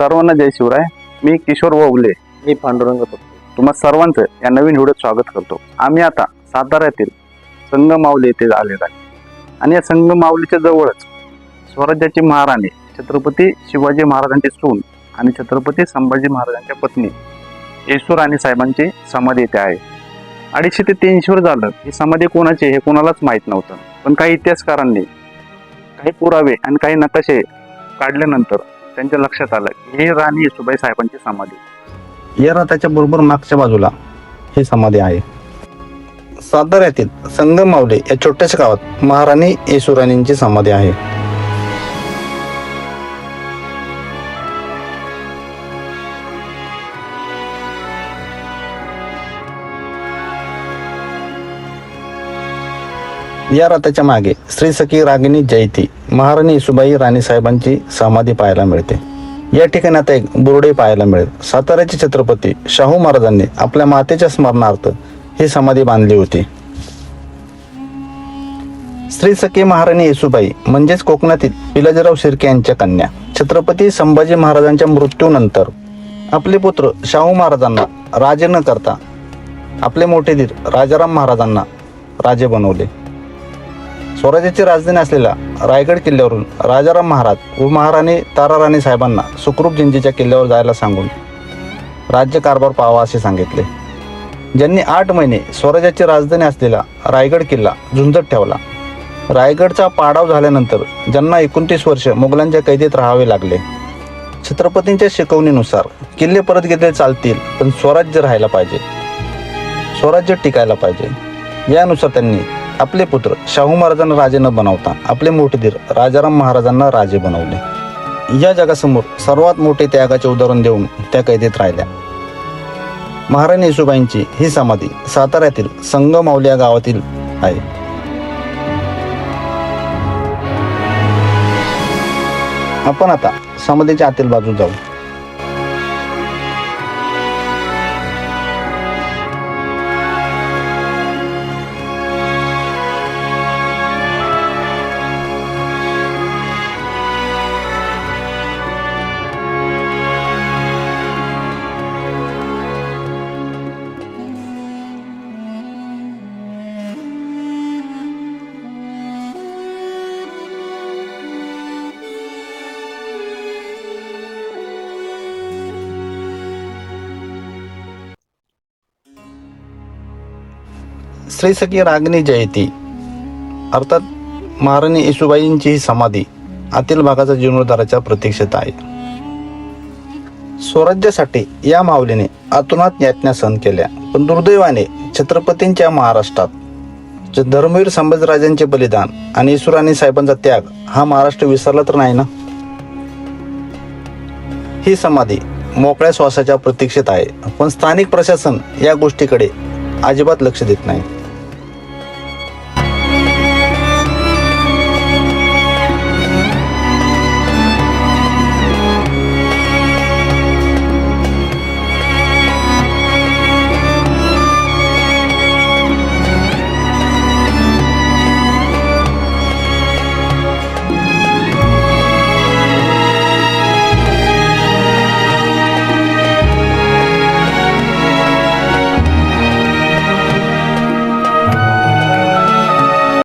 सर्वांना जय शिवराय. मी किशोर ववले मी पांडुरंग तुम्हा सर्वांचं या नवीन व्हिडिओत स्वागत करतो. आम्ही आता साताऱ्यातील संगमावली येथे आलेलो आहे. आणि या संगमावलीच्या जवळच स्वराज्याची महाराणी छत्रपती शिवाजी महाराजांची सून आणि छत्रपती संभाजी महाराजांच्या पत्नी येशूराणी साहेबांची समाधी येथे आहे. अडीचशे ते तीनशे वर झालं. ही समाधी कोणाची हे कोणालाच माहीत नव्हतं. पण काही इतिहासकारांनी काही पुरावे आणि काही नकाशे काढल्यानंतर त्यांच्या लक्षात आलं की राणी येसुबाई साहेबांची समाधी. या रथाच्या बरोबर मागच्या बाजूला. ही समाधी आहे. साताऱ्यातील संगमावले या छोट्याशा गावात महाराणी येसुराणींची समाधी आहे. या रथाच्या मागे श्री सखी रागिनी जयती महाराणी येसुबाई राणी साहेबांची समाधी पाहायला मिळते. या ठिकाणी आता एक बुरडे पाहायला मिळेल. साताऱ्याचे छत्रपती शाहू महाराजांनी आपल्या मातेच्या स्मरणार्थ ही समाधी बांधली होती. श्री सखी महाराणी येसुबाई म्हणजेच कोकणातील पिलाजीराव शिर्के यांच्या कन्या छत्रपती संभाजी महाराजांच्या मृत्यूनंतर आपले पुत्र शाहू महाराजांना राजे न करता आपले मोठे धीर राजाराम महाराजांना राजे बनवले. स्वराज्याची राजधानी असलेल्या रायगड किल्ल्यावरून राजाराम महाराज व महाराणी ताराराणी साहेबांना सुखरूप जिंजीच्या किल्ल्यावर जायला सांगून राज्यकारभार पाहावा असे सांगितले. ज्यांनी आठ महिने स्वराज्याची राजधानी असलेला रायगड किल्ला झुंजत ठेवला. रायगडचा पाडाव झाल्यानंतर ज्यांना एकोणतीस वर्ष मुघलांच्या कैदेत राहावे लागले. छत्रपतींच्या शिकवणीनुसार किल्ले परत घेतले चालतील पण स्वराज्य राहायला पाहिजे. स्वराज्य टिकायला पाहिजे. यानुसार त्यांनी आपले पुत्र शाहू महाराजांना राजे न बनवता आपले मोठे धीर राजाराम महाराजांना राजे बनवले. या जगासमोर सर्वात मोठे त्यागाचे उदाहरण देऊन त्या कैदेत राहिल्या. महाराणी येसुबाईंची ही समाधी साताऱ्यातील संगमावली या गावातील आहे. आपण आता समाधीच्या आतील बाजू जाऊ. श्री सखी रागणी जयती. अर्थात महाराणी येसुबाईंची ही समाधी आतील भागाचा जीर्णोद्धाराच्या प्रतीक्षेत आहे. स्वराज्यासाठी या माऊलीने अतुनात यातना सहन केल्या. पण दुर्दैवाने छत्रपतींच्या महाराष्ट्रात जे धर्मवीर संभाजीराजांचे बलिदान आणि ईश्वरानी साहेबांचा त्याग हा महाराष्ट्र विसरला तर नाही ना? ही समाधी मोकळ्या श्वासाच्या प्रतीक्षेत आहे. पण स्थानिक प्रशासन या गोष्टीकडे अजिबात लक्ष देत नाही.